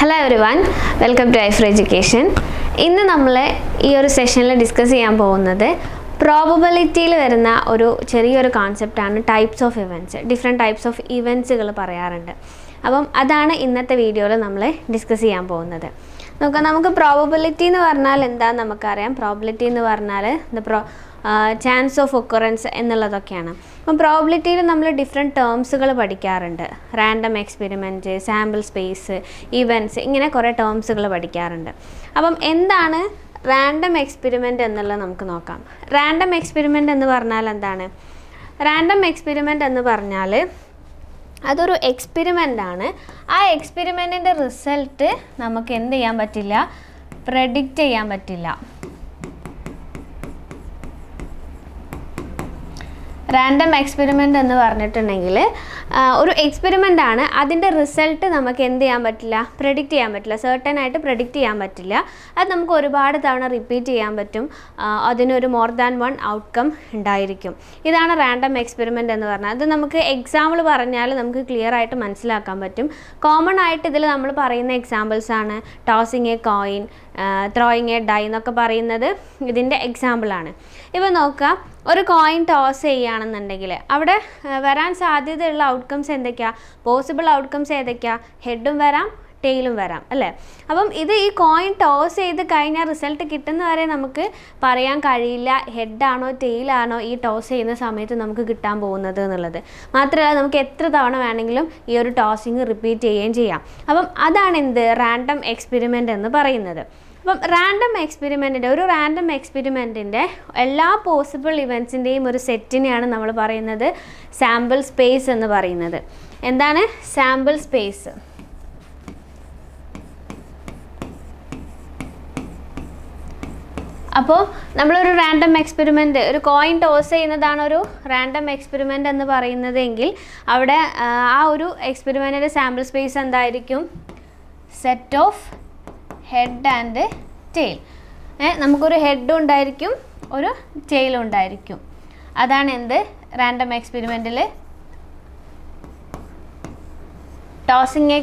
Hello everyone welcome to Aifer education ഇന്ന് നമ്മൾ ഈ ഒരു സെഷനിൽ ഡിസ്കസ് ചെയ്യാൻ പോകുന്നത് പ്രോബബിലിറ്റിയിൽ വരുന്ന ഒരു ചെറിയൊരു കോൺസെപ്റ്റാണ് types of events different types of ഇവന്റ്സുകൾ പറയാറുണ്ട്. അപ്പം അതാണ് ഇന്നത്തെ വീഡിയോയിൽ നമ്മൾ ഡിസ്കസ് ചെയ്യാൻ പോകുന്നത്. നോക്കാം നമുക്ക് പ്രോബബിലിറ്റി എന്ന് പറഞ്ഞാൽ എന്താണെന്ന് നമുക്കറിയാം. പ്രോബിലിറ്റി എന്ന് പറഞ്ഞാൽ the pro chance of occurrence എന്നുള്ളതൊക്കെയാണ്. അപ്പം പ്രോബിലിറ്റിയിൽ നമ്മൾ ഡിഫറെന്റ് ടേംസുകൾ പഠിക്കാറുണ്ട്. Random experiment sample space events ഇങ്ങനെ കുറേ ടേംസുകൾ പഠിക്കാറുണ്ട്. അപ്പം എന്താണ് റാൻഡം എക്സ്പെരിമെന്റ് എന്നുള്ളത് നമുക്ക് നോക്കാം. റാൻഡം എക്സ്പെരിമെന്റ് എന്ന് പറഞ്ഞാൽ എന്താണ്? റാൻഡം എക്സ്പെരിമെന്റ് എന്ന് പറഞ്ഞാൽ അതൊരു എക്സ്പെരിമെന്റ് ആണ്. ആ എക്സ്പെരിമെന്റിന്റെ റിസൾട്ട് നമുക്ക് എന്ത് ചെയ്യാൻ പറ്റില്ല? പ്രഡിക്റ്റ് ചെയ്യാൻ പറ്റില്ല. റാൻഡം എക്സ്പെരിമെന്റ് എന്ന് പറഞ്ഞിട്ടുണ്ടെങ്കിൽ ഒരു എക്സ്പെരിമെന്റ് ആണ്. അതിന്റെ റിസൾട്ട് നമുക്ക് എന്ത് ചെയ്യാൻ പറ്റില്ല? പ്രഡിക്റ്റ് ചെയ്യാൻ പറ്റില്ല. സെർട്ടൺ ആയിട്ട് പ്രഡിക്റ്റ് ചെയ്യാൻ പറ്റില്ല. അത് നമുക്ക് ഒരുപാട് തവണ റിപ്പീറ്റ് ചെയ്യാൻ പറ്റും. അതിനൊരു മോർ ദാൻ വൺ ഔട്ട്കം ഉണ്ടായിരിക്കും. ഇതാണ് റാൻഡം എക്സ്പെരിമെന്റ് എന്ന് പറഞ്ഞാൽ. അത് നമുക്ക് എക്സാമ്പിൾ പറഞ്ഞാൽ നമുക്ക് ക്ലിയർ ആയിട്ട് മനസ്സിലാക്കാൻ പറ്റും. കോമൺ ആയിട്ട് ഇതിൽ നമ്മൾ പറയുന്ന എക്സാമ്പിൾസ് ആണ്. Tossing a coin throwing a die എന്നൊക്കെ പറയുന്നത് ഇതിന്റെ എക്സാമ്പിളാണ് ഇപ്പോൾ നോക്കുക ഒരു കോയിൻ ടോസ് ചെയ്യുകയാണെന്നുണ്ടെങ്കിൽ അവിടെ വരാൻ സാധ്യതയുള്ള ഔട്ട്കംസ് എന്തൊക്കെയാണ് പോസിബിൾ ഔട്ട്കംസ് ഏതൊക്കെയാണ് ഹെഡും വരാം ടെയിലും വരാം അല്ലേ? അപ്പം ഇത് ഈ കോയിൻ ടോസ് ചെയ്ത് കഴിഞ്ഞാൽ റിസൾട്ട് കിട്ടുന്ന വരെ നമുക്ക് പറയാൻ കഴിയില്ല ഹെഡാണോ ടെയിലാണോ ഈ ടോസ് ചെയ്യുന്ന സമയത്ത് നമുക്ക് കിട്ടാൻ പോകുന്നത് എന്നുള്ളത്. മാത്രമല്ല നമുക്ക് എത്ര തവണ വേണമെങ്കിലും ഈ ഒരു ടോസിങ് റിപ്പീറ്റ് ചെയ്യുകയും ചെയ്യാം. അപ്പം അതാണ് എന്ത്? റാൻഡം എക്സ്പെരിമെന്റ് എന്ന് പറയുന്നത്. അപ്പം റാൻഡം എക്സ്പെരിമെന്റിന്റെ ഒരു റാൻഡം എക്സ്പെരിമെന്റിന്റെ എല്ലാ പോസിബിൾ ഇവൻസിന്റെയും ഒരു സെറ്റിനെയാണ് നമ്മൾ പറയുന്നത് സാമ്പിൾ സ്പേസ് എന്ന് പറയുന്നത്. എന്താണ്? സാമ്പിൾ സ്പേസ് അപ്പോൾ നമ്മളൊരു റാൻഡം എക്സ്പെരിമെന്റ് ഒരു കോയിൻ ടോസ് ചെയ്യുന്നതാണ് ഒരു റാൻഡം എക്സ്പെരിമെന്റ് എന്ന് പറയുന്നതെങ്കിൽ അവിടെ ആ, ഒരു എക്സ്പെരിമെന്റിന്റെ സാമ്പിൾ സ്പേസ് എന്തായിരിക്കും? Set of head and tail നമുക്കൊരു ഹെഡും ഉണ്ടായിരിക്കും ഒരു ടെയിലും ഉണ്ടായിരിക്കും. അതാണ് എന്ത്? റാൻഡം എക്സ്പെരിമെന്റിൽ ടോസിങ് എ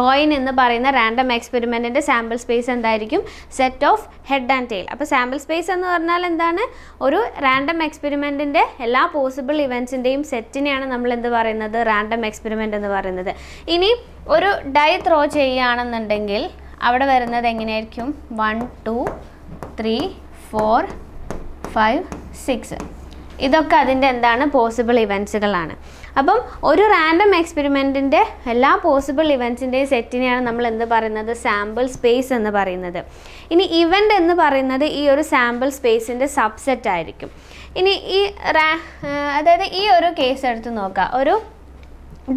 കോയിൻ എന്ന് പറയുന്ന റാൻഡം എക്സ്പെരിമെന്റിന്റെ സാമ്പിൾ സ്പേസ് എന്തായിരിക്കും? Set of head and tail അപ്പോൾ സാമ്പിൾ സ്പേസ് എന്ന് പറഞ്ഞാൽ എന്താണ്? ഒരു റാൻഡം എക്സ്പെരിമെന്റിന്റെ എല്ലാ പോസിബിൾ ഇവൻസിന്റെയും സെറ്റിനെയാണ് നമ്മൾ എന്ത് പറയുന്നത്? റാൻഡം എക്സ്പെരിമെന്റ് എന്ന് പറയുന്നത്. ഇനി ഒരു ഡൈ ത്രോ ചെയ്യുകയാണെന്നുണ്ടെങ്കിൽ അവിടെ വരുന്നത് എങ്ങനെയായിരിക്കും? One two three four five six ഇതൊക്കെ അതിന്റെ എന്താണ്? പോസിബിൾ ഇവന്റ്സുകളാണ് അപ്പം ഒരു റാൻഡം എക്സ്പെരിമെന്റിന്റെ എല്ലാ പോസിബിൾ ഇവന്റ്സിന്റെയും സെറ്റിനെയാണ് നമ്മൾ എന്ത് പറയുന്നത്? സാമ്പിൾ സ്പേസ് എന്ന് പറയുന്നത്. ഇനി ഇവന്റ് എന്ന് പറയുന്നത് ഈ ഒരു സാമ്പിൾ സ്പേസിന്റെ സബ്സെറ്റ് ആയിരിക്കും. ഇനി ഈ അതായത് ഈ ഒരു കേസ് എടുത്ത് നോക്കാം. ഒരു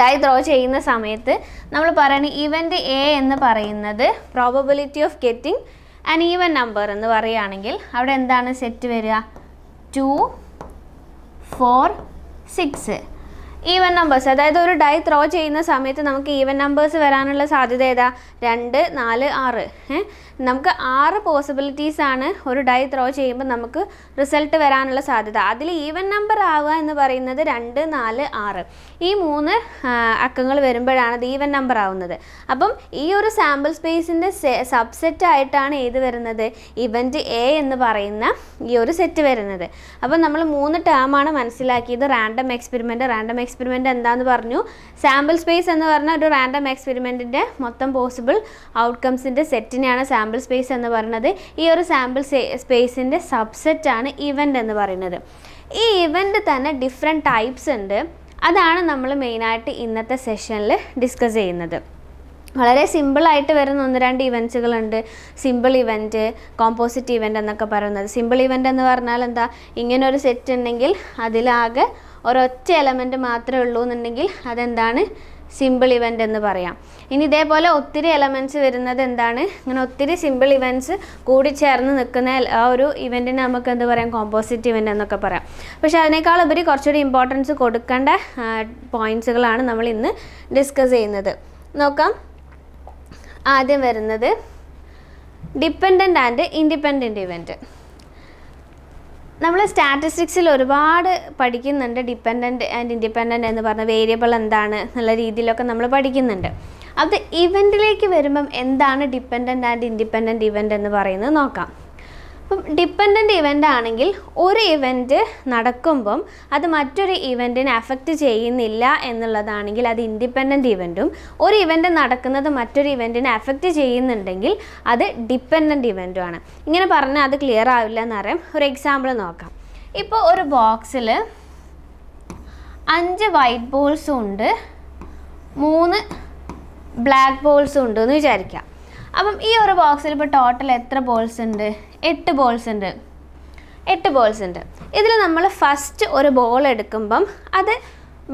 ഡൈ ഡ്രോ ചെയ്യുന്ന സമയത്ത് നമ്മൾ പറയുന്ന ഇവന്റ് എ എന്ന് പറയുന്നത് probability of getting an even number എന്ന് പറയുകയാണെങ്കിൽ അവിടെ എന്താണ് സെറ്റ് വരിക? Two four six even numbers അതായത് ഒരു ഡൈ ത്രോ ചെയ്യുന്ന സമയത്ത് നമുക്ക് ഈവൻ നമ്പേഴ്സ് വരാനുള്ള സാധ്യത ഏതാ? രണ്ട് നാല് ആറ്? നമുക്ക് ആറ് പോസിബിലിറ്റീസ് ആണ് ഒരു ഡൈ ത്രോ ചെയ്യുമ്പോൾ നമുക്ക് റിസൾട്ട് വരാനുള്ള സാധ്യത. അതിൽ ഈവൻ നമ്പർ ആവുക എന്ന് പറയുന്നത് രണ്ട് നാല് ആറ്. ഈ മൂന്ന് അക്കങ്ങൾ വരുമ്പോഴാണ് അത് ഈവൻ നമ്പർ ആവുന്നത്. അപ്പം ഈ ഒരു സാമ്പിൾ സ്പേസിന്റെ സബ്സെറ്റ് ആയിട്ടാണ് ഏത് വരുന്നത്? ഇവന്റ് എ എന്ന് പറയുന്ന ഈ ഒരു സെറ്റ് വരുന്നത്. അപ്പം നമ്മൾ മൂന്ന് ടേമാണ് മനസ്സിലാക്കിയത്. റാൻഡം എക്സ്പെരിമെന്റ് റാൻഡം എക്സ്പെരിമെന്റ് എന്താണെന്ന് പറഞ്ഞു. സാമ്പിൾ സ്പേസ് എന്ന് പറഞ്ഞാൽ ഒരു റാൻഡം എക്സ്പെരിമെന്റിന്റെ മൊത്തം പോസിബിൾ ഔട്ട്കംസിന്റെ സെറ്റിനെയാണ് സാമ്പിൾ സ്പേസ് എന്ന് പറയുന്നത് ഈ ഒരു സാമ്പിൾ സ്പേസിന്റെ സബ്സെറ്റ് ആണ് ഇവന്റ് എന്ന് പറയുന്നത്. ഈ ഇവന്റ് തന്നെ ഡിഫറെന്റ് ടൈപ്സ് ഉണ്ട്. അതാണ് നമ്മൾ മെയിനായിട്ട് ഇന്നത്തെ സെഷനിൽ ഡിസ്കസ് ചെയ്യുന്നത്. വളരെ സിമ്പിളായിട്ട് വരുന്ന ഒന്ന് രണ്ട് ഇവന്റ്സുകളുണ്ട് സിമ്പിൾ ഇവന്റ് കോമ്പോസിറ്റ് ഇവന്റ് എന്നൊക്കെ പറയുന്നത്. സിമ്പിൾ ഇവന്റ് എന്ന് പറഞ്ഞാൽ എന്താ? ഇങ്ങനെ ഒരു സെറ്റ് ഉണ്ടെങ്കിൽ അതിലാകെ ഒരൊറ്റ എലമെന്റ് മാത്രമേ ഉള്ളൂ എന്നുണ്ടെങ്കിൽ അതെന്താണ്? സിമ്പിൾ ഇവന്റ് എന്ന് പറയാം. ഇനി ഇതേപോലെ ഒത്തിരി എലമെന്റ്സ് വരുന്നത് എന്താണ്? ഇങ്ങനെ ഒത്തിരി സിമ്പിൾ ഇവന്റ്സ് കൂടി ചേർന്ന് നിൽക്കുന്ന ആ ഒരു ഇവന്റിന് നമുക്ക് എന്ത് പറയാം? കോമ്പോസിറ്റ് ഇവന്റ് എന്നൊക്കെ പറയാം. പക്ഷെ അതിനേക്കാൾ ഉപരി കുറച്ചുകൂടി ഇമ്പോർട്ടൻസ് കൊടുക്കേണ്ട പോയിന്റ്സുകളാണ് നമ്മൾ ഇന്ന് ഡിസ്കസ് ചെയ്യുന്നത്. നോക്കാം. ആദ്യം വരുന്നത് ഡിപ്പെൻഡന്റ് ആൻഡ് ഇൻഡിപെൻഡന്റ് ഇവന്റ് നമ്മൾ സ്റ്റാറ്റിസ്റ്റിക്സിൽ ഒരുപാട് പഠിക്കുന്നുണ്ട്. ഡിപ്പെൻഡന്റ് ആൻഡ് ഇൻഡിപെൻഡന്റ് എന്ന് പറഞ്ഞ വേരിയബിൾ എന്താണ് എന്നുള്ള രീതിയിലൊക്കെ നമ്മൾ പഠിക്കുന്നുണ്ട്. അത് ഇവന്റിലേക്ക് വരുമ്പം എന്താണ് ഡിപ്പെൻഡന്റ് ആൻഡ് ഇൻഡിപെൻഡന്റ് ഇവന്റ് എന്ന് പറയുന്നത് നോക്കാം. അപ്പം ഡിപ്പെൻഡന്റ് ഇവന്റ് ആണെങ്കിൽ ഒരു ഇവന്റ് നടക്കുമ്പം അത് മറ്റൊരു ഇവന്റിനെ അഫക്റ്റ് ചെയ്യുന്നില്ല എന്നുള്ളതാണെങ്കിൽ അത് ഇൻഡിപെൻഡന്റ് ഇവന്റും ഒരു ഇവന്റ് നടക്കുന്നത് മറ്റൊരു ഇവന്റിനെ അഫക്റ്റ് ചെയ്യുന്നുണ്ടെങ്കിൽ അത് ഡിപ്പെൻഡന്റ് ഇവന്റുമാണ് ഇങ്ങനെ പറഞ്ഞാൽ അത് ക്ലിയർ ആവില്ല എന്നറിയാം ഒരു എക്സാമ്പിൾ നോക്കാം. ഇപ്പോൾ ഒരു ബോക്സിൽ അഞ്ച് വൈറ്റ് ബോൾസും ഉണ്ട് മൂന്ന് ബ്ലാക്ക് ബോൾസും ഉണ്ട് എന്ന് വിചാരിക്കാം. അപ്പം ഈ ഒരു ബോക്സിൽ ഇപ്പോൾ ടോട്ടൽ എത്ര ബോൾസ് ഉണ്ട്? എട്ട് ബോൾസ് ഉണ്ട്. എട്ട് ബോൾസ് ഉണ്ട്. ഇതിൽ നമ്മൾ ഫസ്റ്റ് ഒരു ബോൾ എടുക്കുമ്പം അത്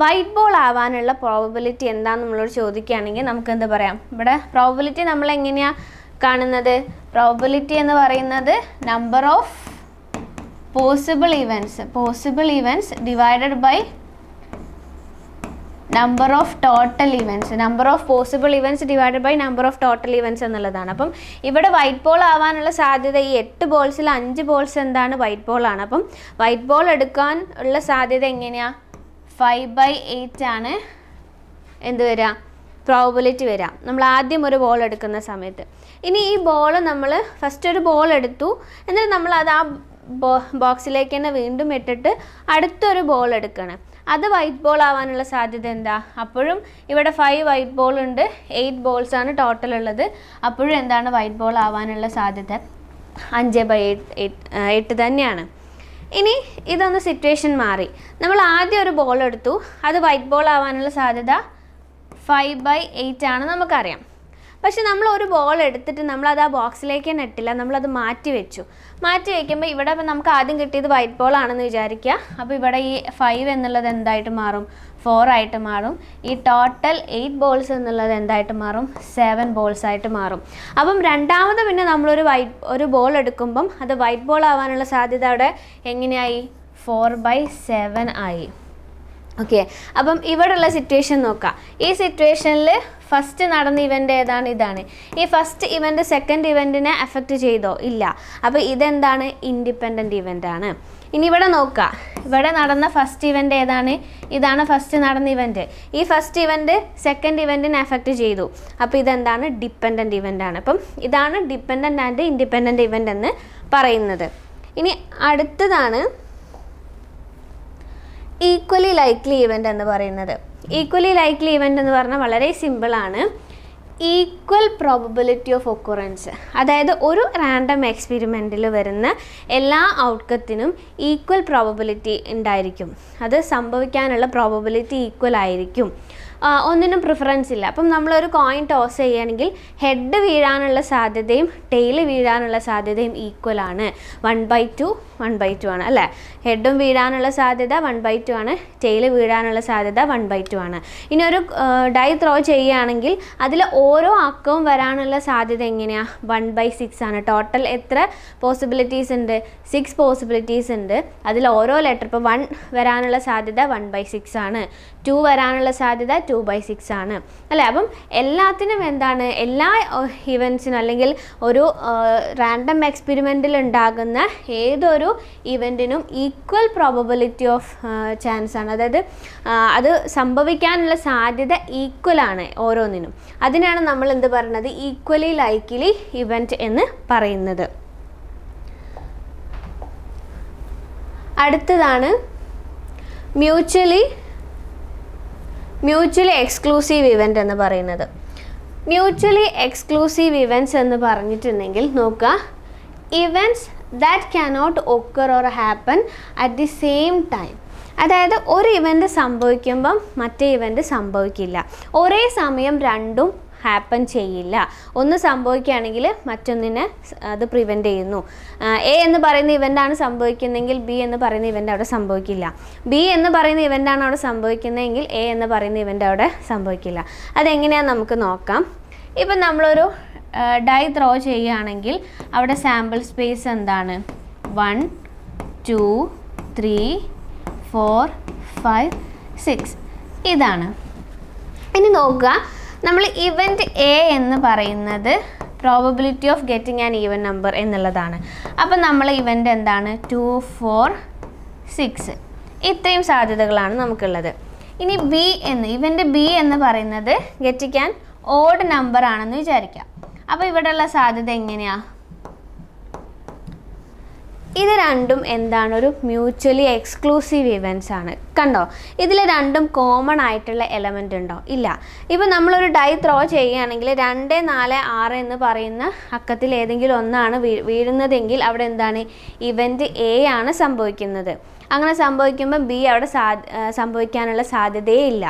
വൈറ്റ് ബോൾ ആവാനുള്ള പ്രോബബിലിറ്റി എന്താണെന്ന് നമ്മളോട് ചോദിക്കുകയാണെങ്കിൽ നമുക്ക് എന്താ പറയാം? ഇവിടെ പ്രോബബിലിറ്റി നമ്മൾ എങ്ങനെയാണ് കാണുന്നത്? പ്രോബബിലിറ്റി എന്ന് പറയുന്നത് number of possible events possible events divided by number of total events number of possible events divided by number of total events എന്നുള്ളതാണ്. അപ്പം ഇവിടെ വൈറ്റ് ബോൾ ആവാനുള്ള സാധ്യത ഈ എട്ട് ബോൾസിൽ അഞ്ച് ബോൾസ് എന്താണ് വൈറ്റ് ബോൾ ആണ്. അപ്പം വൈറ്റ് ബോൾ എടുക്കാൻ ഉള്ള സാധ്യത എങ്ങനെയാണ് ഫൈവ് ബൈ എയ്റ്റ് ആണ് എന്ത് വരിക? പ്രോബിലിറ്റി വരാം നമ്മൾ ആദ്യം ഒരു ബോൾ എടുക്കുന്ന സമയത്ത്. ഇനി ഈ ബോൾ നമ്മൾ ഫസ്റ്റ് ഒരു ബോൾ എടുത്തു. എന്നിട്ട് നമ്മൾ അത് ആ ബോക്സിലേക്ക് തന്നെ വീണ്ടും ഇട്ടിട്ട് അടുത്തൊരു ബോൾ എടുക്കണം. അത് വൈറ്റ് ബോൾ ആവാനുള്ള സാധ്യത എന്താ? അപ്പോഴും ഇവിടെ ഫൈവ് വൈറ്റ് ബോൾ ഉണ്ട്. എയ്റ്റ് ബോൾസ് ആണ് ടോട്ടൽ ഉള്ളത്. അപ്പോഴും എന്താണ് വൈറ്റ് ബോൾ ആവാനുള്ള സാധ്യത? അഞ്ച് ബൈ എയ്റ്റ് എയ്റ്റ് തന്നെയാണ്. ഇനി ഇതൊന്ന് സിറ്റുവേഷൻ മാറി. നമ്മൾ ആദ്യം ഒരു ബോൾ എടുത്തു. അത് വൈറ്റ് ബോൾ ആവാനുള്ള സാധ്യത ഫൈവ് ബൈ എയ്റ്റ് ആണ് നമുക്കറിയാം. പക്ഷെ നമ്മൾ ഒരു ബോൾ എടുത്തിട്ട് നമ്മളത് ആ ബോക്സിലേക്ക് തന്നെ ഇട്ടില്ല. നമ്മളത് മാറ്റി വെച്ചു. മാറ്റി വെക്കുമ്പോൾ ഇവിടെ നമുക്ക് ആദ്യം കിട്ടിയത് വൈറ്റ് ബോൾ ആണെന്ന് വിചാരിക്കുക. അപ്പോൾ ഇവിടെ ഈ ഫൈവ് എന്നുള്ളത് എന്തായിട്ട് മാറും? ഫോർ ആയിട്ട് മാറും. ഈ ടോട്ടൽ എയ്റ്റ് ബോൾസ് എന്നുള്ളത് എന്തായിട്ട് മാറും? സെവൻ ബോൾസ് ആയിട്ട് മാറും. അപ്പം രണ്ടാമത് പിന്നെ നമ്മളൊരു വൈറ്റ് ഒരു ബോൾ എടുക്കുമ്പം അത് വൈറ്റ് ബോൾ ആവാനുള്ള സാധ്യത അവിടെ എങ്ങനെയായി? ഫോർ ബൈ സെവൻ ആയി. ഓക്കെ. അപ്പം ഇവിടെയുള്ള സിറ്റുവേഷൻ നോക്കാം. ഈ സിറ്റുവേഷനിൽ ഫസ്റ്റ് നടന്ന ഇവന്റ് ഏതാണ്? ഇതാണ്. ഈ ഫസ്റ്റ് ഇവന്റ് സെക്കൻഡ് ഇവന്റിനെ എഫക്റ്റ് ചെയ്തോ? ഇല്ല. അപ്പോൾ ഇതെന്താണ്? ഇൻഡിപെൻഡന്റ് ഇവന്റ് ആണ്. ഇനി ഇവിടെ നോക്കുക ഇവിടെ നടന്ന ഫസ്റ്റ് ഇവന്റ് ഏതാണ്? ഇതാണ് ഫസ്റ്റ് നടന്ന ഇവന്റ് ഈ ഫസ്റ്റ് ഇവന്റ് സെക്കൻഡ് ഇവന്റിനെ എഫക്റ്റ് ചെയ്തു. അപ്പോൾ ഇതെന്താണ്? ഡിപ്പെൻഡന്റ് ഇവന്റ് ആണ്. അപ്പം ഇതാണ് ഡിപ്പെൻഡന്റ് ആൻഡ് ഇൻഡിപെൻഡന്റ് ഇവന്റ് എന്ന് പറയുന്നത്. ഇനി അടുത്തതാണ് ഈക്വലി ലൈക്ലി ഇവന്റ് എന്ന് പറയുന്നത്. ഈക്വലി ലൈക്ലി ഇവന്റ് എന്ന് പറഞ്ഞാൽ വളരെ സിമ്പിളാണ് ഈക്വൽ പ്രോബബിലിറ്റി ഓഫ് ഒക്കുറൻസ് അതായത് ഒരു റാൻഡം എക്സ്പെരിമെന്റിൽ വരുന്ന എല്ലാ ഔട്ട്കത്തിനും ഈക്വൽ പ്രോബബിലിറ്റി ഉണ്ടായിരിക്കും. അത് സംഭവിക്കാനുള്ള പ്രോബബിലിറ്റി ഈക്വൽ ആയിരിക്കും. ഒന്നിനും പ്രിഫറൻസ് ഇല്ല. അപ്പം നമ്മളൊരു കോയിൻ ടോസ് ചെയ്യുകയാണെങ്കിൽ ഹെഡ് വീഴാനുള്ള സാധ്യതയും ടെയിൽ വീഴാനുള്ള സാധ്യതയും ഈക്വൽ ആണ്. One by two one by two ആണ്. അല്ലേ? ഹെഡും വീഴാനുള്ള സാധ്യത വൺ ബൈ ടു ആണ്. ടെയിൽ വീഴാനുള്ള സാധ്യത വൺ ബൈ ടു ആണ്. ഇനി ഒരു ഡൈ ത്രോ ചെയ്യുകയാണെങ്കിൽ അതിൽ ഓരോ അക്കവും വരാനുള്ള സാധ്യത എങ്ങനെയാണ് വൺ ബൈ സിക്സ് ആണ്. ടോട്ടൽ എത്ര പോസിബിലിറ്റീസ് ഉണ്ട്? സിക്സ് പോസിബിലിറ്റീസ് ഉണ്ട്. അതിൽ ഓരോ ലെറ്റർ ഇപ്പോൾ വൺ വരാനുള്ള സാധ്യത വൺ ബൈ സിക്സ് ആണ്. ടു വരാനുള്ള സാധ്യത ടു ബൈ സിക്സ് ആണ്. അല്ലേ? അപ്പം എല്ലാത്തിനും എന്താണ്? എല്ലാ ഇവൻസിനും അല്ലെങ്കിൽ ഒരു റാൻഡം എക്സ്പെരിമെന്റിൽ ഉണ്ടാകുന്ന ഏതൊരു ഇവന്റിനും ഈക്വൽ പ്രോബബിലിറ്റി ഓഫ് ചാൻസ് ആണ്. അതായത് അത് സംഭവിക്കാനുള്ള സാധ്യത ഈക്വൽ ആണ് ഓരോന്നിനും. അതിനാണ് നമ്മൾ എന്ത് പറയുന്നത്? ഈക്വലി ലൈക്ലി ഇവന്റ് എന്ന് പറയുന്നത്. അടുത്തതാണ് മ്യൂച്വലി മ്യൂച്വലി എക്സ്ക്ലൂസീവ് ഇവന്റ് എന്ന് പറയുന്നത്. മ്യൂച്വലി എക്സ്ക്ലൂസീവ് ഇവന്റ്സ് എന്ന് പറഞ്ഞിട്ടുണ്ടെങ്കിൽ നോക്കുക events that cannot occur or happen at the same time അതായത് ഒരു ഇവന്റ് സംഭവിക്കുമ്പം മറ്റേ ഇവന്റ് സംഭവിക്കില്ല. ഒരേ സമയം രണ്ടും ഹാപ്പൻ ചെയ്യില്ല. ഒന്ന് സംഭവിക്കുകയാണെങ്കിൽ മറ്റൊന്നിനെ അത് പ്രിവെന്റ് ചെയ്യുന്നു. എ എന്ന് പറയുന്ന ഇവന്റാണ് സംഭവിക്കുന്നതെങ്കിൽ ബി എന്ന് പറയുന്ന ഇവന്റ് അവിടെ സംഭവിക്കില്ല. ബി എന്ന് പറയുന്ന ഇവന്റാണ് അവിടെ സംഭവിക്കുന്നതെങ്കിൽ എ എന്ന് പറയുന്ന ഇവന്റ് അവിടെ സംഭവിക്കില്ല. അതെങ്ങനെയാണെന്ന് നമുക്ക് നോക്കാം. ഇപ്പം നമ്മളൊരു ഡൈ ത്രോ ചെയ്യുകയാണെങ്കിൽ അവിടെ സാമ്പിൾ സ്പേസ് എന്താണ്? One two three four five six ഇതാണ്. ഇനി നോക്കുക. നമ്മൾ ഇവന്റ് എ എന്ന് പറയുന്നത് probability of getting an even number എന്നുള്ളതാണ്. അപ്പം നമ്മൾ ഇവന്റ് എന്താണ്? ടു ഫോർ സിക്സ് ഇത്രയും സാധ്യതകളാണ് നമുക്കുള്ളത്. ഇനി ബി എന്ന് ഇവന്റ് ബി എന്ന് പറയുന്നത് ഗെറ്റിക്കാൻ ഓഡ് നമ്പർ ആണെന്ന് വിചാരിക്കാം. അപ്പോൾ ഇവിടെയുള്ള സാധ്യത എങ്ങനെയാണ് ഇത് രണ്ടും എന്താണ് ഒരു മ്യൂച്വലി എക്സ്ക്ലൂസീവ് ഇവന്റ്സ് ആണ്. കണ്ടോ? ഇതിൽ രണ്ടും കോമൺ ആയിട്ടുള്ള എലമെന്റ് ഉണ്ടോ? ഇല്ല. ഇപ്പോൾ നമ്മളൊരു ഡൈ ത്രോ ചെയ്യുകയാണെങ്കിൽ രണ്ട് നാല് ആറ് എന്ന് പറയുന്ന അക്കത്തിൽ ഏതെങ്കിലും ഒന്നാണ് വീഴുന്നതെങ്കിൽ അവിടെ എന്താണ്? ഇവന്റ് എ ആണ് സംഭവിക്കുന്നത്. അങ്ങനെ സംഭവിക്കുമ്പോൾ ബി അവിടെ സാ സംഭവിക്കാനുള്ള സാധ്യതയേ ഇല്ല.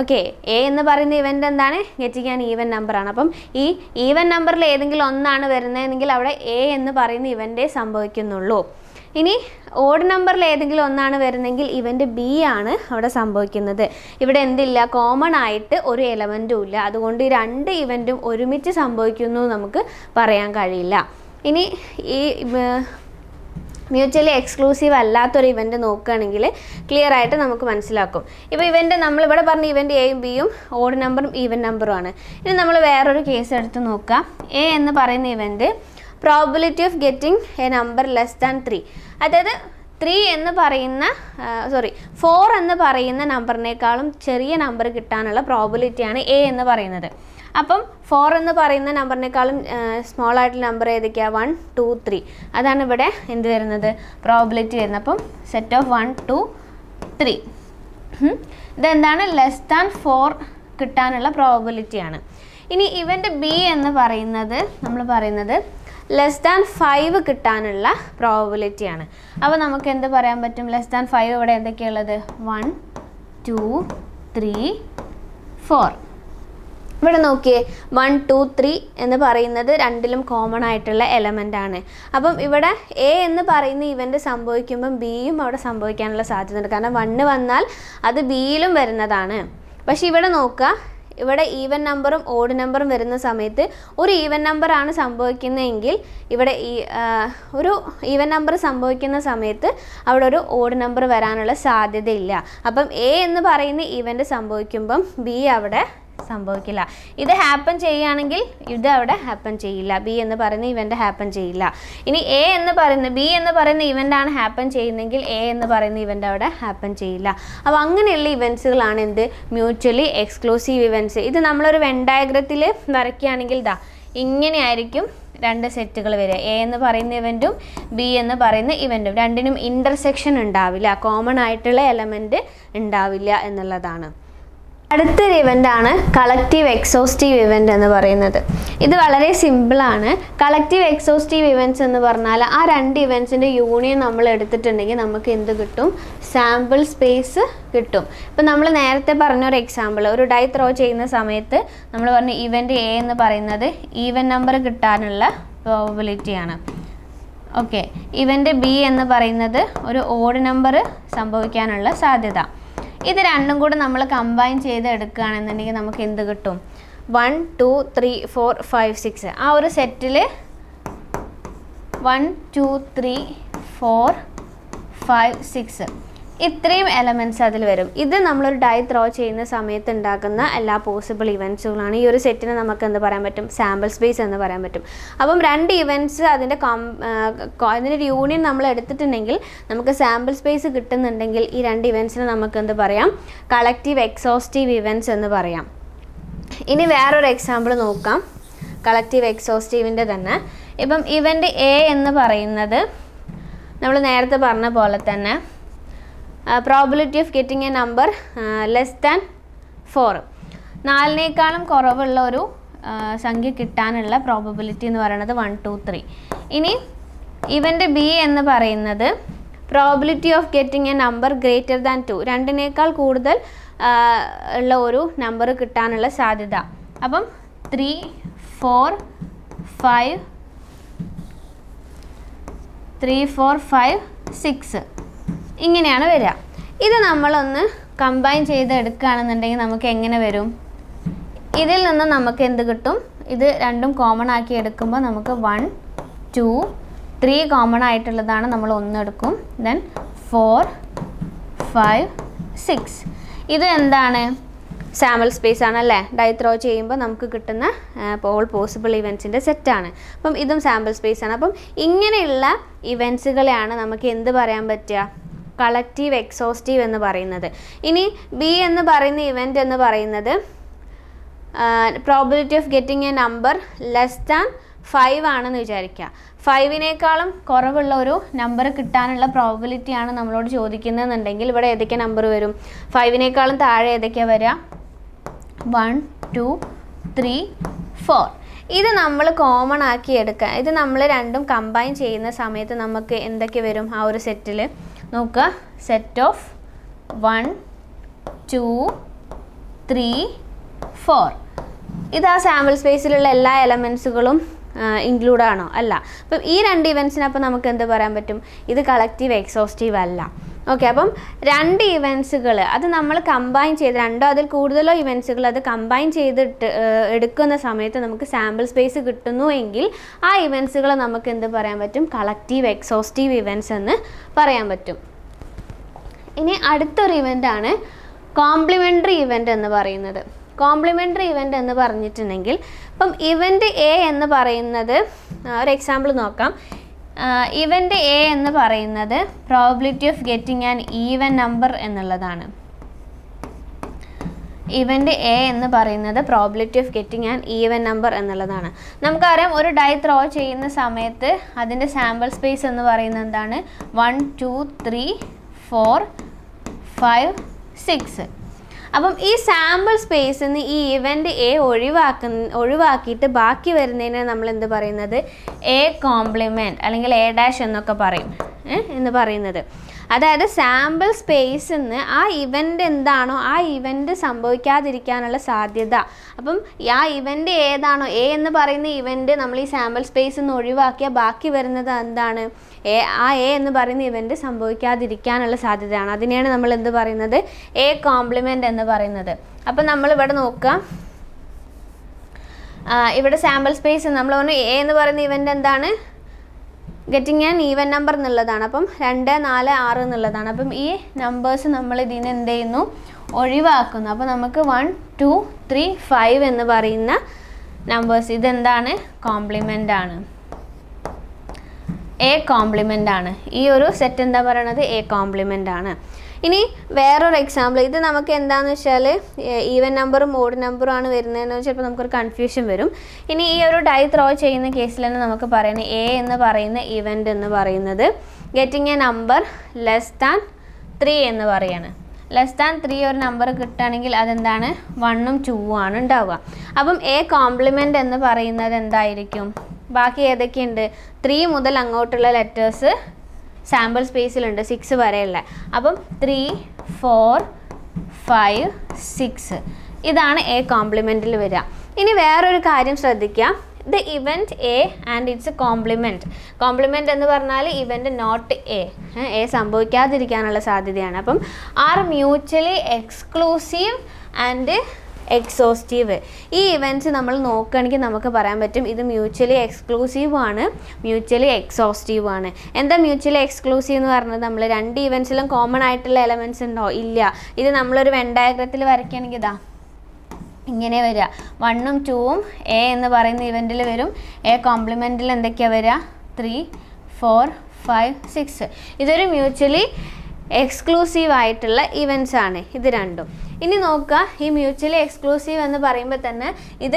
ഓക്കെ എ എന്ന് പറയുന്ന ഇവന്റ് എന്താണ്? ഗെറ്റിംഗ് ആൻ ഈവൻ നമ്പറാണ് അപ്പം ഈ ഈവൻ നമ്പറിൽ ഏതെങ്കിലും ഒന്നാണ് വരുന്നതെങ്കിൽ അവിടെ എ എന്ന് പറയുന്ന ഇവന്റേ സംഭവിക്കുന്നുള്ളൂ. ഇനി ഓഡ് നമ്പറിൽ ഏതെങ്കിലും ഒന്നാണ് വരുന്നതെങ്കിൽ ഇവന്റ് ബി ആണ് അവിടെ സംഭവിക്കുന്നത്. ഇവിടെ എന്തില്ല കോമൺ ആയിട്ട് ഒരു എലമെന്റും ഇല്ല. അതുകൊണ്ട് ഈ രണ്ട് ഇവന്റും ഒരുമിച്ച് സംഭവിക്കുന്നു നമുക്ക് പറയാൻ കഴിയില്ല. ഇനി ഈ മ്യൂച്വലി എക്സ്ക്ലൂസീവ് അല്ലാത്തൊരു ഇവന്റ് നോക്കുകയാണെങ്കിൽ ക്ലിയർ ആയിട്ട് നമുക്ക് മനസ്സിലാക്കും. ഇപ്പോൾ ഇവന്റ് നമ്മളിവിടെ പറഞ്ഞ ഇവന്റ് എയും ബിയും ഓഡ് നമ്പറും ഈവൻ നമ്പറും ആണ്. ഇനി നമ്മൾ വേറൊരു കേസ് എടുത്ത് നോക്കുക. എ എന്ന് പറയുന്ന event probability of getting a number less than three അതായത് ത്രീ എന്ന് പറയുന്ന സോറി ഫോർ എന്ന് പറയുന്ന നമ്പറിനേക്കാളും ചെറിയ നമ്പർ കിട്ടാനുള്ള പ്രോബിലിറ്റിയാണ് എ എന്ന് പറയുന്നത്. അപ്പം ഫോർ എന്ന് പറയുന്ന നമ്പറിനേക്കാളും സ്മോൾ ആയിട്ടുള്ള നമ്പർ ഏതൊക്കെയാണ് വൺ ടു ത്രീ അതാണ് ഇവിടെ എന്ത് വരുന്നത്? പ്രോബിലിറ്റി വരുന്നത്. അപ്പം set of one two three ഇതെന്താണ്? ലെസ് ദാൻ ഫോർ കിട്ടാനുള്ള പ്രോബിലിറ്റിയാണ് ഇനി ഇവന്റ് ബി എന്ന് പറയുന്നത് നമ്മൾ പറയുന്നത് ലെസ് ദാൻ ഫൈവ് കിട്ടാനുള്ള പ്രോബിലിറ്റിയാണ് അപ്പോൾ നമുക്ക് എന്ത് പറയാൻ പറ്റും? ലെസ് ദാൻ ഫൈവ് ഇവിടെ എന്തൊക്കെയുള്ളത് വൺ ടു ത്രീ ഫോർ ഇവിടെ നോക്കിയേ. വൺ ടു ത്രീ എന്ന് പറയുന്നത് രണ്ടിലും കോമൺ ആയിട്ടുള്ള എലമെന്റ് ആണ്. അപ്പം ഇവിടെ എ എന്ന് പറയുന്ന ഇവന്റ് സംഭവിക്കുമ്പം ബിയും അവിടെ സംഭവിക്കാനുള്ള സാധ്യതയുണ്ട്. കാരണം വണ്ണ് വന്നാൽ അത് ബിയിലും വരുന്നതാണ്. പക്ഷേ ഇവിടെ നോക്കുക. ഇവിടെ ഈവൻ നമ്പറും ഓഡ് നമ്പറും വരുന്ന സമയത്ത് ഒരു ഈവൻ നമ്പറാണ് സംഭവിക്കുന്നതെങ്കിൽ ഇവിടെ ഈ ഒരു ഈവൻ നമ്പർ സംഭവിക്കുന്ന സമയത്ത് അവിടെ ഒരു ഓഡ് നമ്പർ വരാനുള്ള സാധ്യതയില്ല. അപ്പം എ എന്ന് പറയുന്ന ഈവന്റ് സംഭവിക്കുമ്പം ബി അവിടെ സംഭവിക്കില്ല. ഇത് ഹാപ്പൻ ചെയ്യുകയാണെങ്കിൽ ഇത് അവിടെ ഹാപ്പൻ ചെയ്യില്ല. ബി എന്ന് പറയുന്ന ഇവന്റ് ഹാപ്പൻ ചെയ്യില്ല. ഇനി എ എന്ന് പറയുന്ന ബി എന്ന് പറയുന്ന ഇവന്റ് ആണ് ഹാപ്പൻ ചെയ്യുന്നതെങ്കിൽ എ എന്ന് പറയുന്ന ഇവന്റ് അവിടെ ഹാപ്പൻ ചെയ്യില്ല. അപ്പോൾ അങ്ങനെയുള്ള ഇവൻസുകളാണ് എന്ത്? മ്യൂച്വലി എക്സ്ക്ലൂസീവ് ഇവന്റ്സ് ഇത് നമ്മളൊരു വെൻ ഡയഗ്രത്തിൽ വരയ്ക്കുകയാണെങ്കിൽ ഇതാ ഇങ്ങനെയായിരിക്കും രണ്ട് സെറ്റുകൾ വരിക. എ എന്ന് പറയുന്ന ഇവന്റും ബി എന്ന് പറയുന്ന ഇവന്റും രണ്ടിനും ഇന്റർസെക്ഷൻ ഉണ്ടാവില്ല. കോമൺ ആയിട്ടുള്ള എലമെന്റ് ഉണ്ടാവില്ല എന്നുള്ളതാണ്. അടുത്തൊരു ആണ് കളക്റ്റീവ് എക്സോസ്റ്റീവ് ഇവന്റ് എന്ന് പറയുന്നത്. ഇത് വളരെ സിമ്പിളാണ് കളക്റ്റീവ് എക്സോസ്റ്റീവ് ഇവന്റ്സ് എന്ന് പറഞ്ഞാൽ ആ രണ്ട് ഇവന്റ്സിന്റെ യൂണിയൻ നമ്മൾ എടുത്തിട്ടുണ്ടെങ്കിൽ നമുക്ക് എന്ത് കിട്ടും? സാമ്പിൾ സ്പേസ് കിട്ടും. ഇപ്പം നമ്മൾ നേരത്തെ പറഞ്ഞ ഒരു എക്സാമ്പിൾ ഒരു ഡൈ ത്രോ ചെയ്യുന്ന സമയത്ത് നമ്മൾ പറഞ്ഞ ഇവന്റ് എ എന്ന് പറയുന്നത് ഈവൻ നമ്പർ കിട്ടാനുള്ള പ്രോബിലിറ്റിയാണ് ഓക്കെ ഇവന്റ് ബി എന്ന് പറയുന്നത് ഒരു ഓഡ് നമ്പർ സംഭവിക്കാനുള്ള സാധ്യത. ഇത് രണ്ടും കൂടെ നമ്മൾ കമ്പൈൻ ചെയ്ത് എടുക്കുകയാണെന്നുണ്ടെങ്കിൽ നമുക്ക് എന്ത് കിട്ടും? One two three four five six ആ ഒരു സെറ്റിൽ one two three four five six ഇത്രയും എലമെന്റ്സ് അതിൽ വരും. ഇത് നമ്മളൊരു ഡൈ ത്രോ ചെയ്യുന്ന സമയത്ത് ഉണ്ടാക്കുന്ന എല്ലാ പോസിബിൾ ഇവന്റ്സുകളാണ് ഈ ഒരു സെറ്റിന് നമുക്ക് എന്ത് പറയാൻ പറ്റും? സാമ്പിൾ സ്പേസ് എന്ന് പറയാൻ പറ്റും. അപ്പം രണ്ട് ഇവന്റ്സ് അതിന്റെ കോം അതിന്റെ ഒരു യൂണിയൻ നമ്മൾ എടുത്തിട്ടുണ്ടെങ്കിൽ നമുക്ക് സാമ്പിൾ സ്പേസ് കിട്ടുന്നുണ്ടെങ്കിൽ ഈ രണ്ട് ഇവന്റ്സിനെ നമുക്ക് എന്ത് പറയാം? കളക്റ്റീവ് എക്സോസ്റ്റീവ് ഇവന്റ്സ് എന്ന് പറയാം. ഇനി വേറൊരു എക്സാമ്പിൾ നോക്കാം. കളക്റ്റീവ് എക്സോസ്റ്റീവിന്റെ തന്നെ. ഇപ്പം ഇവന്റ് എ എന്ന് പറയുന്നത് നമ്മൾ നേരത്തെ പറഞ്ഞ പോലെ തന്നെ probability of getting a number less than four നാലിനേക്കാളും കുറവുള്ള ഒരു സംഖ്യ കിട്ടാനുള്ള പ്രോബബിലിറ്റി എന്ന് പറയുന്നത് വൺ ടു ത്രീ ഇനി ഇവന്റെ ബി എന്ന് പറയുന്നത് probability of getting a number greater than two രണ്ടിനേക്കാൾ കൂടുതൽ ഉള്ള ഒരു നമ്പർ കിട്ടാനുള്ള സാധ്യത. അപ്പം three four five three four five six ഇങ്ങനെയാണ് വരിക. ഇത് നമ്മളൊന്ന് കമ്പൈൻ ചെയ്ത് എടുക്കുകയാണെന്നുണ്ടെങ്കിൽ നമുക്ക് എങ്ങനെ വരും? ഇതിൽ നിന്ന് നമുക്ക് എന്ത് കിട്ടും? ഇത് രണ്ടും കോമൺ ആക്കി എടുക്കുമ്പോൾ നമുക്ക് വൺ ടു ത്രീ കോമൺ ആയിട്ടുള്ളതാണ് നമ്മൾ ഒന്ന് എടുക്കും. ദെൻ ഫോർ ഫൈവ് സിക്സ് ഇത് എന്താണ്? സാമ്പിൾ സ്പേസ് ആണ് അല്ലേ? ഡൈ ത്രോ ചെയ്യുമ്പോൾ നമുക്ക് കിട്ടുന്ന ഓൾ പോസിബിൾ ഇവൻസിന്റെ സെറ്റാണ് അപ്പം ഇതും സാമ്പിൾ സ്പേസ് ആണ്. അപ്പം ഇങ്ങനെയുള്ള ഇവൻസുകളെയാണ് നമുക്ക് എന്ത് പറയാൻ പറ്റുക? കളക്റ്റീവ് എക്സോസ്റ്റീവ് എന്ന് പറയുന്നത്. ഇനി ബി എന്ന് പറയുന്ന ഇവന്റ് എന്ന് പറയുന്നത് probability of getting a number less than five ആണെന്ന് വിചാരിക്കുക. ഫൈവിനേക്കാളും കുറവുള്ള ഒരു നമ്പർ കിട്ടാനുള്ള പ്രോബിലിറ്റിയാണ് നമ്മളോട് ചോദിക്കുന്നതെന്നുണ്ടെങ്കിൽ ഇവിടെ ഏതൊക്കെ നമ്പർ വരും? ഫൈവിനേക്കാളും താഴെ ഏതൊക്കെയാണ് വരിക? വൺ ടു ത്രീ ഫോർ ഇത് നമ്മൾ കോമൺ ആക്കി എടുക്കുക. ഇത് നമ്മൾ രണ്ടും കമ്പൈൻ ചെയ്യുന്ന സമയത്ത് നമുക്ക് എന്തൊക്കെ വരും ആ ഒരു സെറ്റിൽ നോക്കുക. Set of one two three four ഇത് ആ സാമ്പിൾ സ്പേസിലുള്ള എല്ലാ എലമെൻസുകളും ഇൻക്ലൂഡ് ആണോ? അല്ല. അപ്പം ഈ രണ്ട് ഇവൻസിനപ്പം നമുക്ക് എന്ത് പറയാൻ പറ്റും? ഇത് കളക്റ്റീവ് എക്സോസ്റ്റീവ് അല്ല. ഓക്കെ അപ്പം രണ്ട് ഇവൻസുകൾ അത് നമ്മൾ കമ്പൈൻ ചെയ്ത് രണ്ടോ അതിൽ കൂടുതലോ ഇവൻസുകൾ അത് കമ്പൈൻ ചെയ്തിട്ട് എടുക്കുന്ന സമയത്ത് നമുക്ക് സാമ്പിൾ സ്പേസ് കിട്ടുന്നു എങ്കിൽ ആ ഇവൻസുകൾ നമുക്ക് എന്ത് പറയാൻ പറ്റും? കളക്റ്റീവ് എക്സോസ്റ്റീവ് ഇവൻസ് എന്ന് പറയാൻ പറ്റും. ഇനി അടുത്തൊരു ഇവന്റ് ആണ് കോംപ്ലിമെന്ററി ഇവന്റ് എന്ന് പറയുന്നത്. കോംപ്ലിമെന്ററി ഇവന്റ് എന്ന് പറഞ്ഞിട്ടുണ്ടെങ്കിൽ ഇപ്പം ഇവന്റ് എ എന്ന് പറയുന്നത് ഒരു എക്സാമ്പിൾ നോക്കാം. ഇവന്റ് എ എന്ന് പറയുന്നത് probability of getting an even number എന്നുള്ളതാണ്. ഇവന്റ് എ എന്ന് പറയുന്നത് probability of getting an even number എന്നുള്ളതാണ്. നമുക്കറിയാം ഒരു ഡൈ ത്രോ ചെയ്യുന്ന സമയത്ത് അതിന്റെ സാമ്പിൾ സ്പേസ് എന്ന് പറയുന്നത് എന്താണ്? One two three four five six അപ്പം ഈ സാമ്പിൾ സ്പേസിൽ നിന്ന് ഈ ഇവന്റ് എ ഒഴിവാക്കുന്ന ഒഴിവാക്കിയിട്ട് ബാക്കി വരുന്നതിനെ നമ്മൾ എന്ത് പറയുന്നത്? എ കോംപ്ലിമെന്റ് അല്ലെങ്കിൽ എ ഡാഷ് എന്നൊക്കെ പറയും എന്ന് പറയുന്നത്. അതായത് സാമ്പിൾ സ്പേസിൽ നിന്ന് ആ ഇവന്റ് എന്താണോ ആ ഇവന്റ് സംഭവിക്കാതിരിക്കാനുള്ള സാധ്യത. അപ്പം ആ ഇവന്റ് ഏതാണോ എ എന്ന് പറയുന്ന ഇവന്റ് നമ്മൾ ഈ സാമ്പിൾ സ്പേസിൽ നിന്ന് ഒഴിവാക്കിയാൽ ബാക്കി വരുന്നത് എന്താണ്? എ ആ എ എന്ന് പറയുന്ന ഇവന്റ് സംഭവിക്കാതിരിക്കാനുള്ള സാധ്യതയാണ്. അതിനെയാണ് നമ്മൾ എന്ത് പറയുന്നത്? എ കോംപ്ലിമെന്റ് എന്ന് പറയുന്നത്. അപ്പം നമ്മൾ ഇവിടെ നോക്കുക ഇവിടെ സാമ്പിൾ സ്പേസ് നമ്മൾ പറഞ്ഞു എ എന്ന് പറയുന്ന ഇവന്റ് എന്താണ്? ഗെറ്റിംഗ് ആൻ ഈവൻ നമ്പർ എന്നുള്ളതാണ്. അപ്പം രണ്ട് നാല് ആറ് എന്നുള്ളതാണ്. അപ്പം ഈ നമ്പേഴ്സ് നമ്മൾ ഇതിന് എന്ത് ചെയ്യുന്നു? ഒഴിവാക്കുന്നു. അപ്പോൾ നമുക്ക് വൺ ടു ത്രീ ഫൈവ് എന്ന് പറയുന്ന നമ്പേഴ്സ് ഇതെന്താണ്? കോംപ്ലിമെന്റ് ആണ്. എ കോംപ്ലിമെന്റ് ആണ്. ഈ ഒരു സെറ്റ് എന്താ പറയണത്? എ കോംപ്ലിമെന്റ് ആണ്. ഇനി വേറൊരു എക്സാമ്പിൾ ഇത് നമുക്ക് എന്താണെന്ന് വെച്ചാൽ ഈവൻ നമ്പറും ഓഡ് നമ്പറും ആണ് വരുന്നതെന്ന് ചിലപ്പോൾ നമുക്കൊരു കൺഫ്യൂഷൻ വരും. ഇനി ഈ ഒരു ഡൈ ത്രോ ചെയ്യുന്ന കേസിൽ തന്നെ നമുക്ക് പറയുന്നത് എ എന്ന് പറയുന്ന ഇവന്റ് എന്ന് പറയുന്നത് getting a number less than three എന്ന് പറയാണ്. ലെസ് ദാൻ ത്രീ ഒരു നമ്പർ കിട്ടുകയാണെങ്കിൽ അതെന്താണ്? വണ്ണും ടൂവും ആണ് ഉണ്ടാവുക. അപ്പം എ കോംപ്ലിമെന്റ് എന്ന് പറയുന്നത് എന്തായിരിക്കും? ബാക്കി ഏതൊക്കെയുണ്ട്? ത്രീ മുതൽ അങ്ങോട്ടുള്ള ലെറ്റേഴ്സ് സാമ്പിൾ സ്പേസിലുണ്ട് സിക്സ് വരെയുള്ള. അപ്പം ത്രീ ഫോർ ഫൈവ് സിക്സ് ഇതാണ് എ കോംപ്ലിമെന്റിൽ വരിക ഇനി വേറൊരു കാര്യം ശ്രദ്ധിക്കുക the event A and its complement complement എന്ന് പറഞ്ഞാൽ ഇവന്റ് നോട്ട് എ എ സംഭവിക്കാതിരിക്കാനുള്ള സാധ്യതയാണ്. അപ്പം are mutually exclusive and exhaustive. ഈ ഇവന്റ്സ് നമ്മൾ നോക്കുകയാണെങ്കിൽ നമുക്ക് പറയാൻ പറ്റും ഇത് മ്യൂച്വലി എക്സ്ക്ലൂസീവ് ആണ് മ്യൂച്വലി എക്സോസ്റ്റീവ് ആണ്. എന്താ മ്യൂച്വലി എക്സ്ക്ലൂസീവ് എന്ന് പറഞ്ഞത്? നമ്മൾ രണ്ട് ഇവന്റ്സിലും കോമൺ ആയിട്ടുള്ള എലമെന്റ്സ് ഉണ്ടോ? ഇല്ല. ഇത് നമ്മളൊരു വെൻ വരയ്ക്കുകയാണെങ്കിൽ ഇതാ. ഇങ്ങനെ വരിക. വണ്ണും ടൂവും എ എന്ന് പറയുന്ന ഇവന്റിൽ വരും. എ കോംപ്ലിമെന്റിൽ എന്തൊക്കെയാണ് വരിക? ത്രീ ഫോർ ഫൈവ് സിക്സ് ഇതൊരു മ്യൂച്വലി എക്സ്ക്ലൂസീവ് ആയിട്ടുള്ള ഇവന്റ്സ് ആണ്. ഇത് രണ്ടും. ഇനി നോക്കുക ഈ മ്യൂച്വലി എക്സ്ക്ലൂസീവ് എന്ന് പറയുമ്പോൾ തന്നെ ഇത്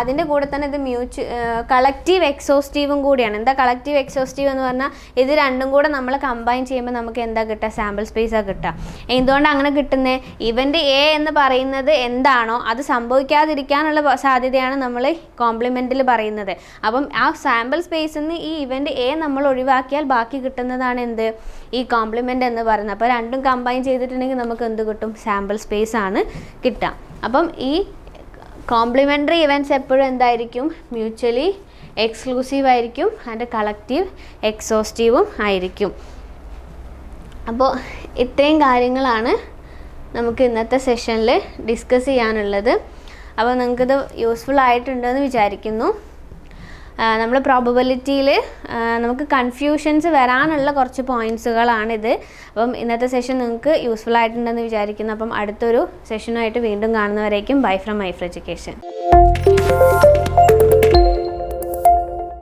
അതിന്റെ കൂടെ തന്നെ ഇത് മ്യൂച്വ കളക്റ്റീവ് എക്സോസ്റ്റീവും കൂടിയാണ്. എന്താ കളക്റ്റീവ് എക്സോസ്റ്റീവ് എന്ന് പറഞ്ഞാൽ ഇത് രണ്ടും കൂടെ നമ്മൾ കമ്പൈൻ ചെയ്യുമ്പോൾ നമുക്ക് എന്താ കിട്ടുക? സാമ്പിൾ സ്പേസാണ് കിട്ടുക. എന്തുകൊണ്ട് അങ്ങനെ കിട്ടുന്നത് ഇവന്റ് എ എന്ന് പറയുന്നത് എന്താണോ അത് സംഭവിക്കാതിരിക്കാനുള്ള സാധ്യതയാണ് നമ്മൾ കോംപ്ലിമെന്റിൽ പറയുന്നത്. അപ്പം ആ സാമ്പിൾ സ്പേസിൽ നിന്ന് ഈ ഇവന്റ് എ നമ്മൾ ഒഴിവാക്കിയാൽ ബാക്കി കിട്ടുന്നതാണ് എന്ത്? ഈ കോംപ്ലിമെന്റ് എന്ന് പറയുന്നത്. അപ്പോൾ രണ്ടും കമ്പൈൻ ചെയ്തിട്ടുണ്ടെങ്കിൽ നമുക്ക് എന്ത് കിട്ടും? സാമ്പിൾ സ്പേസ് ആണ് കിട്ടുക. അപ്പം ഈ കോംപ്ലിമെന്ററി ഇവന്റ്സ് എപ്പോഴും എന്തായിരിക്കും? മ്യൂച്വലി എക്സ്ക്ലൂസീവ് ആയിരിക്കും. ആൻഡ് കളക്റ്റീവ് എക്സോസ്റ്റീവും ആയിരിക്കും. അപ്പോൾ ഇത്രയും കാര്യങ്ങളാണ് നമുക്ക് ഇന്നത്തെ സെഷനിൽ ഡിസ്കസ് ചെയ്യാനുള്ളത്. അപ്പോൾ നിങ്ങൾക്കിത് യൂസ്ഫുൾ ആയിട്ടുണ്ടെന്ന് വിചാരിക്കുന്നു. നമ്മൾ പ്രോബബിലിറ്റിയിൽ നമുക്ക് കൺഫ്യൂഷൻസ് വരാനുള്ള കുറച്ച് പോയിന്റ്സുകളാണിത് അപ്പം ഇന്നത്തെ സെഷൻ നിങ്ങൾക്ക് യൂസ്ഫുൾ ആയിട്ടുണ്ടെന്ന് വിചാരിക്കുന്നു. അപ്പം അടുത്തൊരു സെഷനുമായിട്ട് വീണ്ടും കാണുന്നവരേക്കും ബൈ ഫ്രം മൈഫ്ര എഡ്യൂക്കേഷൻ